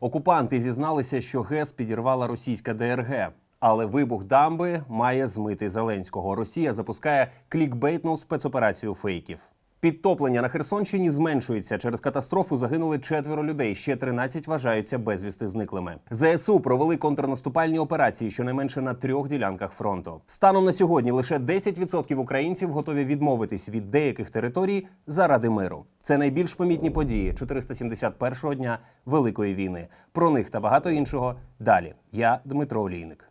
Окупанти зізналися, що ГЕС підірвала російська ДРГ. Але вибух дамби має змити Зеленського. Росія запускає клікбейтну спецоперацію фейків. Підтоплення на Херсонщині зменшується. Через катастрофу загинули четверо людей. Ще 13 вважаються безвісти зниклими. ЗСУ провели контрнаступальні операції щонайменше на трьох ділянках фронту. Станом на сьогодні лише 10% українців готові відмовитись від деяких територій заради миру. Це найбільш помітні події 471-го дня Великої війни. Про них та багато іншого далі. Я Дмитро Олійник.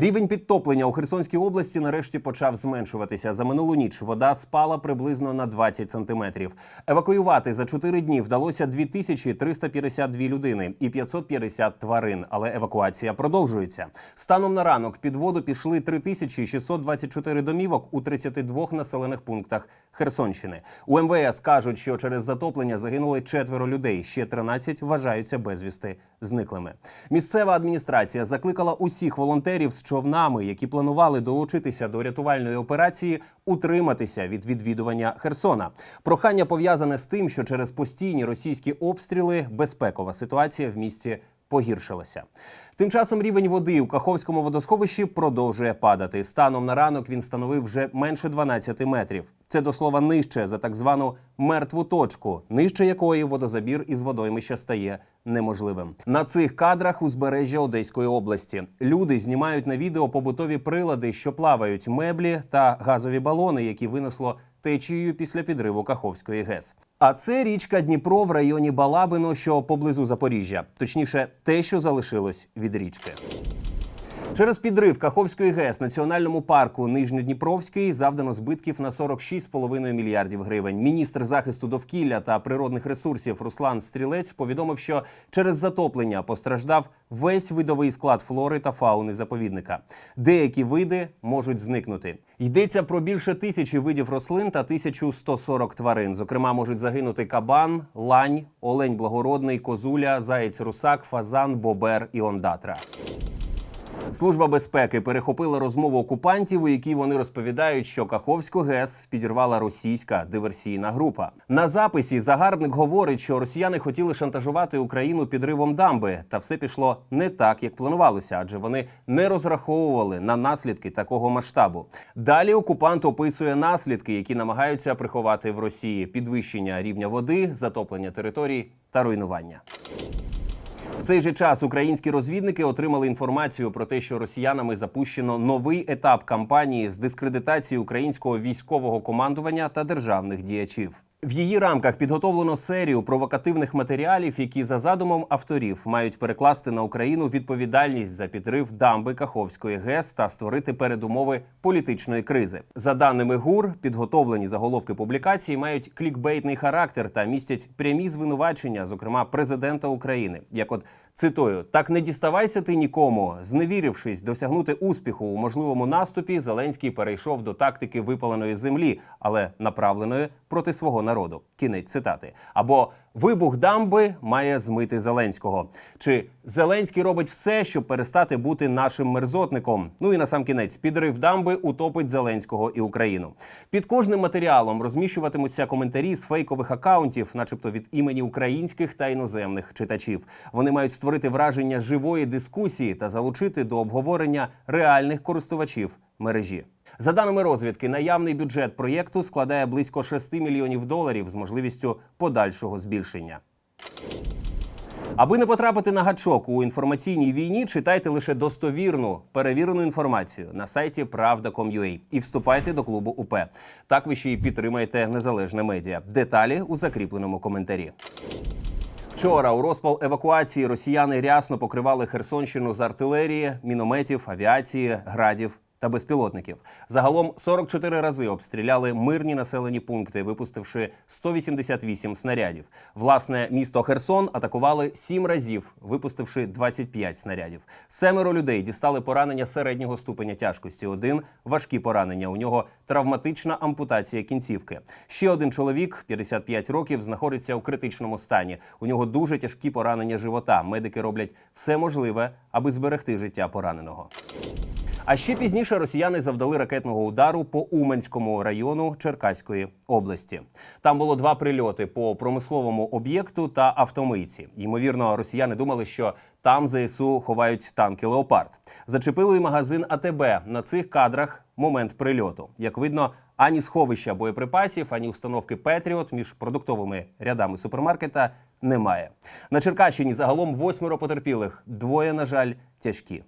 Рівень підтоплення у Херсонській області нарешті почав зменшуватися. За минулу ніч вода спала приблизно на 20 сантиметрів. Евакуювати за 4 дні вдалося 2352 людини і 550 тварин. Але евакуація продовжується. Станом на ранок під воду пішли 3624 домівок у 32 населених пунктах Херсонщини. У МВС кажуть, що через затоплення загинули четверо людей. Ще 13 вважаються безвісти зниклими. Місцева адміністрація закликала усіх волонтерів з човнами, які планували долучитися до рятувальної операції, утриматися від відвідування Херсона. Прохання пов'язане з тим, що через постійні російські обстріли безпекова ситуація в місті погіршилася. Тим часом рівень води у Каховському водосховищі продовжує падати. Станом на ранок він становив вже менше 12 метрів. Це до слова нижче за так звану мертву точку, нижче якої водозабір із водоймища стає неможливим. На цих кадрах узбережжя Одеської області люди знімають на відео побутові прилади, що плавають меблі та газові балони, які винесло течією після підриву Каховської ГЕС. А це річка Дніпро в районі Балабино, що поблизу Запоріжжя, точніше, те, що залишилось від річки. Через підрив Каховської ГЕС національному парку Нижньодніпровський завдано збитків на 46,5 мільярдів гривень. Міністр захисту довкілля та природних ресурсів Руслан Стрілець повідомив, що через затоплення постраждав весь видовий склад флори та фауни заповідника. Деякі види можуть зникнути. Йдеться про більше тисячі видів рослин та 1140 тварин. Зокрема, можуть загинути кабан, лань, олень благородний, козуля, заєць русак, фазан, бобер і ондатра. Служба безпеки перехопила розмову окупантів, у якій вони розповідають, що Каховську ГЕС підірвала російська диверсійна група. На записі загарбник говорить, що росіяни хотіли шантажувати Україну підривом дамби, та все пішло не так, як планувалося, адже вони не розраховували на наслідки такого масштабу. Далі окупант описує наслідки, які намагаються приховати в Росії: підвищення рівня води, затоплення територій та руйнування. В цей же час українські розвідники отримали інформацію про те, що росіянами запущено новий етап кампанії з дискредитації українського військового командування та державних діячів. В її рамках підготовлено серію провокативних матеріалів, які за задумом авторів мають перекласти на Україну відповідальність за підрив дамби Каховської ГЕС та створити передумови політичної кризи. За даними ГУР, підготовлені заголовки публікації мають клікбейтний характер та містять прямі звинувачення, зокрема президента України. Як от цитую, так не діставайся ти нікому, зневірившись досягнути успіху у можливому наступі, Зеленський перейшов до тактики випаленої землі, але направленої проти свого народу. Кінець цитати. Або вибух дамби має змити Зеленського. Чи Зеленський робить все, щоб перестати бути нашим мерзотником? Ну і на сам кінець підрив дамби утопить Зеленського і Україну. Під кожним матеріалом розміщуватимуться коментарі з фейкових акаунтів, начебто від імені українських та іноземних читачів. Вони мають створити враження живої дискусії та залучити до обговорення реальних користувачів мережі. За даними розвідки, наявний бюджет проєкту складає близько 6 мільйонів доларів з можливістю подальшого збільшення. Аби не потрапити на гачок у інформаційній війні, читайте лише достовірну перевірену інформацію на сайті Правда.com.ua і вступайте до клубу УП. Так ви ще й підтримаєте незалежне медіа. Деталі у закріпленому коментарі. Вчора у розпал евакуації росіяни рясно покривали Херсонщину з артилерії, мінометів, авіації, градів та безпілотників. Загалом 44 рази обстріляли мирні населені пункти, випустивши 188 снарядів. Власне, місто Херсон атакували 7 разів, випустивши 25 снарядів. Семеро людей дістали поранення середнього ступеня тяжкості. Один важкі поранення. У нього травматична ампутація кінцівки. Ще один чоловік, 55 років, знаходиться у критичному стані. У нього дуже тяжкі поранення живота. Медики роблять все можливе, аби зберегти життя пораненого. А ще пізніше росіяни завдали ракетного удару по Уманському району Черкаської області. Там було два прильоти по промисловому об'єкту та автомийці. Ймовірно, росіяни думали, що там ЗСУ ховають танки Леопард. Зачепили й магазин АТБ на цих кадрах. Момент прильоту. Як видно, ані сховища боєприпасів, ані установки Петріот між продуктовими рядами супермаркета немає. На Черкащині загалом восьмеро потерпілих. Двоє, на жаль, тяжкі.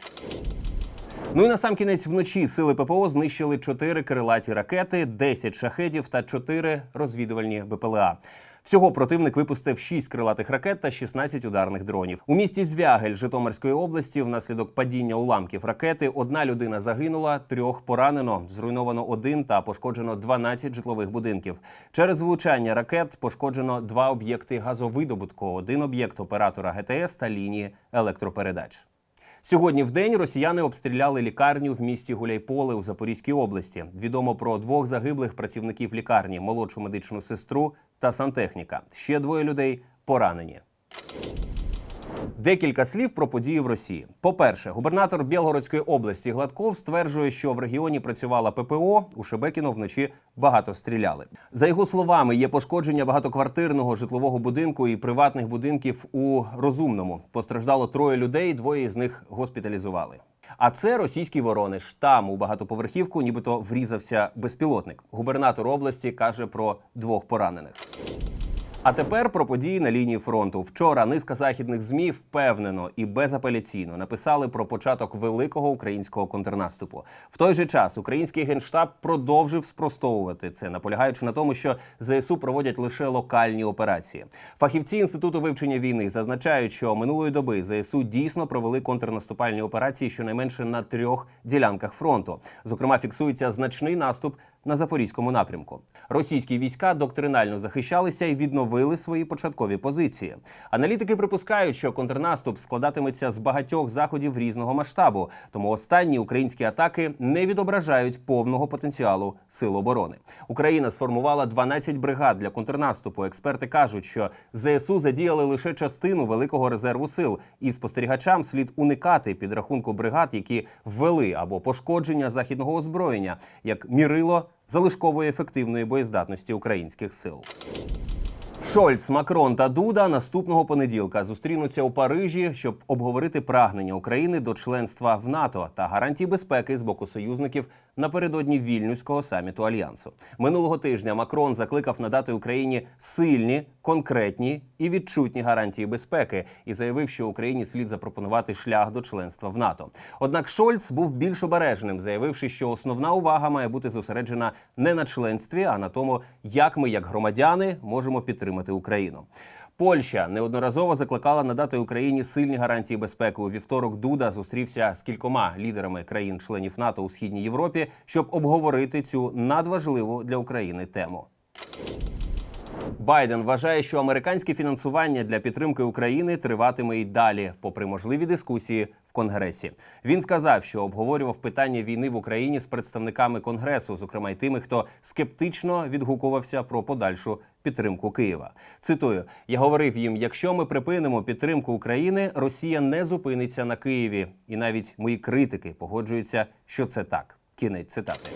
Ну і на сам кінець вночі сили ППО знищили 4 крилаті ракети, 10 шахедів та 4 розвідувальні БПЛА. Всього противник випустив 6 крилатих ракет та 16 ударних дронів. У місті Звягель Житомирської області внаслідок падіння уламків ракети одна людина загинула, трьох поранено. Зруйновано один та пошкоджено 12 житлових будинків. Через влучання ракет пошкоджено два об'єкти газовидобутку, один об'єкт оператора ГТС та лінії електропередач. Сьогодні в день росіяни обстріляли лікарню в місті Гуляйполе у Запорізькій області. Відомо про двох загиблих працівників лікарні, молодшу медичну сестру та сантехніка. Ще двоє людей поранені. Декілька слів про події в Росії. По-перше, губернатор Білгородської області Гладков стверджує, що в регіоні працювала ППО. У Шебекіно вночі багато стріляли. За його словами, є пошкодження багатоквартирного житлового будинку і приватних будинків у розумному. Постраждало троє людей, двоє з них госпіталізували. А це російський воронеж. Там у багатоповерхівку, нібито врізався безпілотник. Губернатор області каже про двох поранених. А тепер про події на лінії фронту. Вчора низка західних змі впевнено і безапеляційно написали про початок великого українського контрнаступу. В той же час український генштаб продовжив спростовувати це, наполягаючи на тому, що ЗСУ проводять лише локальні операції. Фахівці інституту вивчення війни зазначають, що минулої доби ЗСУ дійсно провели контрнаступальні операції щонайменше на трьох ділянках фронту. Зокрема, фіксується значний наступ на запорізькому напрямку. Російські війська доктринально захищалися і відновили свої початкові позиції. Аналітики припускають, що контрнаступ складатиметься з багатьох заходів різного масштабу, тому останні українські атаки не відображають повного потенціалу сил оборони. Україна сформувала 12 бригад для контрнаступу. Експерти кажуть, що ЗСУ задіяли лише частину великого резерву сил, і спостерігачам слід уникати підрахунку бригад, які ввели або пошкодження західного озброєння, як мірило залишкової ефективної боєздатності українських сил. Шольц, Макрон та Дуда наступного понеділка зустрінуться у Парижі, щоб обговорити прагнення України до членства в НАТО та гарантії безпеки з боку союзників напередодні вільнюського саміту альянсу. Минулого тижня Макрон закликав надати Україні сильні, конкретні і відчутні гарантії безпеки і заявив, що Україні слід запропонувати шлях до членства в НАТО. Однак Шольц був більш обережним, заявивши, що основна увага має бути зосереджена не на членстві, а на тому, як ми, як громадяни, можемо підтримати Україну. Польща неодноразово закликала надати Україні сильні гарантії безпеки. У вівторок Дуда зустрівся з кількома лідерами країн-членів НАТО у східній Європі, щоб обговорити цю надважливу для України тему. Байден вважає, що американське фінансування для підтримки України триватиме й далі, попри можливі дискусії в Конгресі. Він сказав, що обговорював питання війни в Україні з представниками Конгресу, зокрема й тими, хто скептично відгукувався про подальшу підтримку Києва. Цитую: я говорив їм: якщо ми припинимо підтримку України, Росія не зупиниться на Києві, і навіть мої критики погоджуються, що це так. Кінець цитати.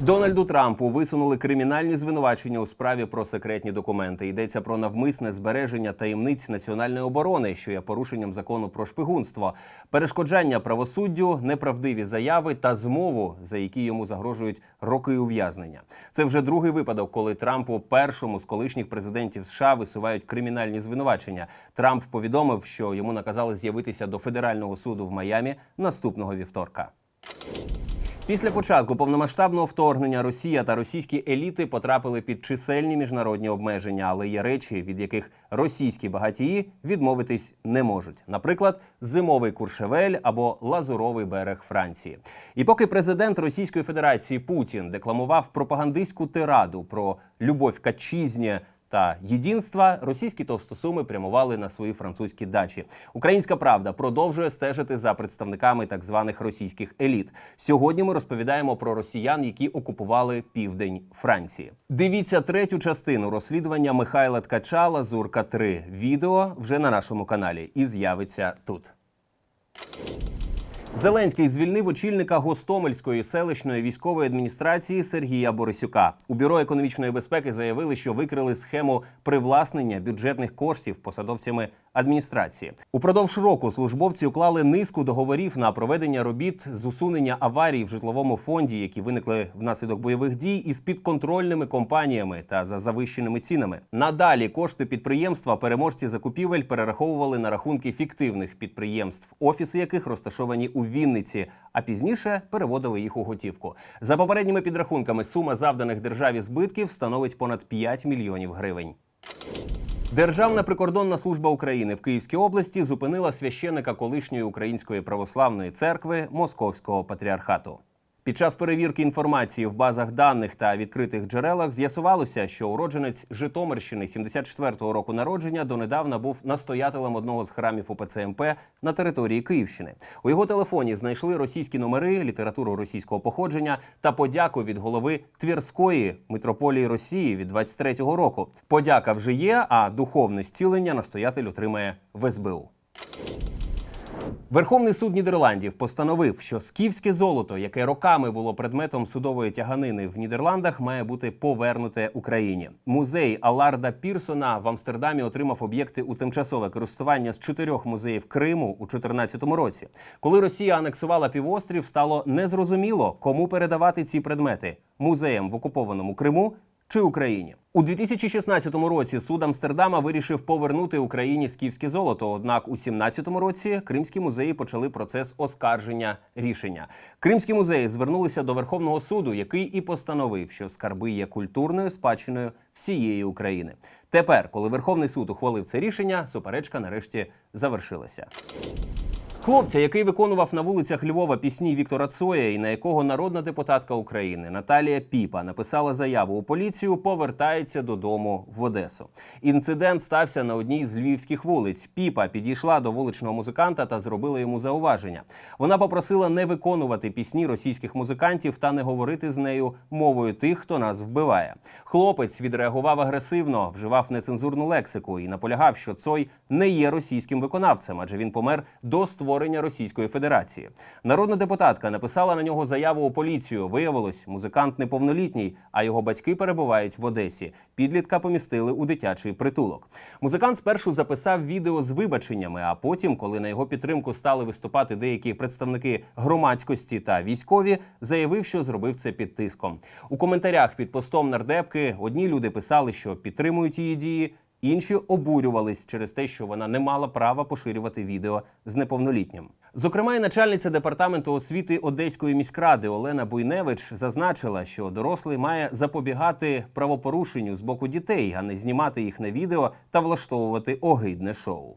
Дональду Трампу висунули кримінальні звинувачення у справі про секретні документи. Йдеться про навмисне збереження таємниць національної оборони, що є порушенням закону про шпигунство, перешкоджання правосуддю, неправдиві заяви та змову, за які йому загрожують роки ув'язнення. Це вже другий випадок, коли Трампу, першому з колишніх президентів США, висувають кримінальні звинувачення. Трамп повідомив, що йому наказали з'явитися до федерального суду в Майамі наступного вівторка. Після початку повномасштабного вторгнення Росія та російські еліти потрапили під чисельні міжнародні обмеження, але є речі, від яких російські багатії відмовитись не можуть. Наприклад, зимовий Куршевель або Лазуровий берег Франції. І поки президент Російської Федерації Путін декламував пропагандистську тираду про любов к отчизні та єдинства, російські товстосуми прямували на свої французькі дачі. Українська правда продовжує стежити за представниками так званих російських еліт. Сьогодні ми розповідаємо про росіян, які окупували південь Франції. Дивіться третю частину розслідування Михайла Ткача Лазурка 3 Відео вже на нашому каналі і з'явиться тут. Зеленський звільнив очільника Гостомельської селищної військової адміністрації Сергія Борисюка. У бюро економічної безпеки заявили, що викрили схему привласнення бюджетних коштів посадовцями адміністрації. Упродовж року службовці уклали низку договорів на проведення робіт з усунення аварій в житловому фонді, які виникли внаслідок бойових дій, із підконтрольними компаніями та за завищеними цінами. Надалі кошти підприємства переможці закупівель перераховували на рахунки фіктивних підприємств, офіси яких розташовані у Вінниці, а пізніше переводили їх у готівку. За попередніми підрахунками, сума завданих державі збитків становить понад 5 мільйонів гривень. Державна прикордонна служба України в Київській області зупинила священика колишньої української православної церкви Московського патріархату. Під час перевірки інформації в базах даних та відкритих джерелах з'ясувалося, що уродженець Житомирщини 74-го року народження донедавна був настоятелем одного з храмів УПЦ МП на території Київщини. У його телефоні знайшли російські номери, літературу російського походження та подяку від голови Твірської митрополії Росії від 23-го року. Подяка вже є, а духовне зцілення настоятель отримає в СБУ. Верховний суд Нідерландів постановив, що скіфське золото, яке роками було предметом судової тяганини в Нідерландах, має бути повернуте Україні. Музей Аларда Пірсона в Амстердамі отримав об'єкти у тимчасове користування з чотирьох музеїв Криму у 2014 році. Коли Росія анексувала півострів, стало незрозуміло, кому передавати ці предмети музеям в окупованому Криму чи Україні. У 2016 році суд Амстердама вирішив повернути Україні скіфське золото. Однак у 2017 році кримські музеї почали процес оскарження рішення. Кримські музеї звернулися до Верховного суду, який і постановив, що скарби є культурною спадщиною всієї України. Тепер, коли Верховний суд ухвалив це рішення, суперечка нарешті завершилася. Хлопця, який виконував на вулицях Львова пісні Віктора Цоя, і на якого народна депутатка України Наталія Піпа написала заяву у поліцію, повертається додому в Одесу. Інцидент стався на одній з львівських вулиць. Піпа підійшла до вуличного музиканта та зробила йому зауваження. Вона попросила не виконувати пісні російських музикантів та не говорити з нею мовою тих, хто нас вбиває. Хлопець відреагував агресивно, вживав нецензурну лексику і наполягав, що Цой не є російським виконавцем, адже він помер до створення Російської Федерації. Народна депутатка написала на нього заяву у поліцію. Виявилось, музикант неповнолітній, а його батьки перебувають в Одесі. Підлітка помістили у дитячий притулок. Музикант спершу записав відео з вибаченнями, а потім, коли на його підтримку стали виступати деякі представники громадськості та військові, заявив, що зробив це під тиском. У коментарях під постом нардепки одні люди писали, що підтримують її дії. Інші обурювались через те, що вона не мала права поширювати відео з неповнолітнім. Зокрема, і начальниця департаменту освіти Одеської міськради Олена Буйневич зазначила, що дорослий має запобігати правопорушенню з боку дітей, а не знімати їх на відео та влаштовувати огидне шоу.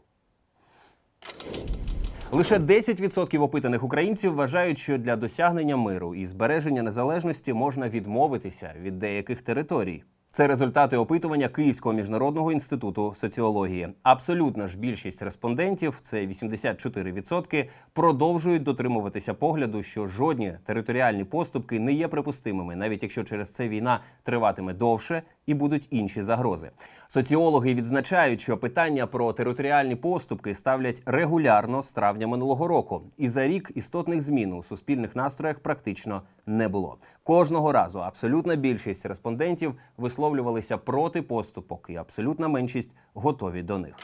Лише 10% опитаних українців вважають, що для досягнення миру і збереження незалежності можна відмовитися від деяких територій. Це результати опитування Київського міжнародного інституту соціології. Абсолютна ж більшість респондентів, це 84%, продовжують дотримуватися погляду, що жодні територіальні поступки не є припустимими, навіть якщо через це війна триватиме довше і будуть інші загрози. Соціологи відзначають, що питання про територіальні поступки ставлять регулярно з травня минулого року, і за рік істотних змін у суспільних настроях практично не було. Кожного разу абсолютна більшість респондентів висловлювалися проти поступок, і абсолютна меншість готові до них.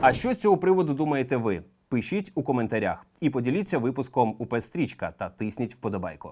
А що з цього приводу думаєте ви? Пишіть у коментарях і поділіться випуском у Стрічка та тисніть вподобайку.